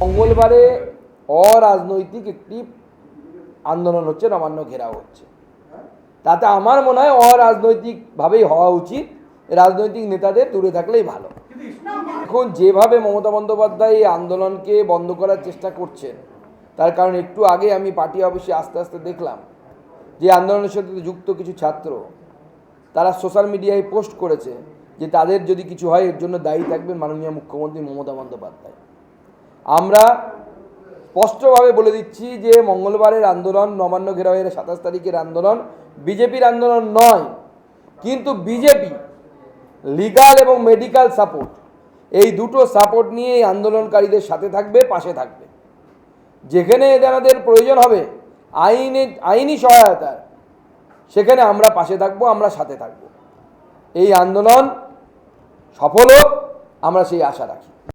মঙ্গলবারে অরাজনৈতিক একটি আন্দোলন হচ্ছে, নবান্ন ঘেরাও হচ্ছে। তাতে আমার মনে হয় অরাজনৈতিকভাবেই হওয়া উচিত, রাজনৈতিক নেতাদের দূরে থাকলেই ভালো। এখন যেভাবে মমতা বন্দ্যোপাধ্যায় এই আন্দোলনকে বন্ধ করার চেষ্টা করছেন, তার কারণ একটু আগে আমি পার্টি অফিসে আস্তে আস্তে দেখলাম যে আন্দোলনের সাথে যুক্ত কিছু ছাত্র, তারা সোশ্যাল মিডিয়ায় পোস্ট করেছে যে তাদের যদি কিছু হয়, এর জন্য দায়ী থাকবেন মাননীয় মুখ্যমন্ত্রী মমতা বন্দ্যোপাধ্যায়। আমরা স্পষ্টভাবে বলে দিচ্ছি যে মঙ্গলবারের আন্দোলন নবান্ন ঘেরাওয়ের সাতাশ তারিখের আন্দোলন বিজেপির আন্দোলন নয়, কিন্তু বিজেপি লিগাল এবং মেডিকেল সাপোর্ট এই দুটো সাপোর্ট নিয়ে এই আন্দোলনকারীদের সাথে থাকবে, পাশে থাকবে। যেখানে এদের প্রয়োজন হবে আইনে, আইনি সহায়তার, সেখানে আমরা পাশে থাকব, আমরা সাথে থাকব। এই আন্দোলন সফল হোক, আমরা সেই আশা রাখি।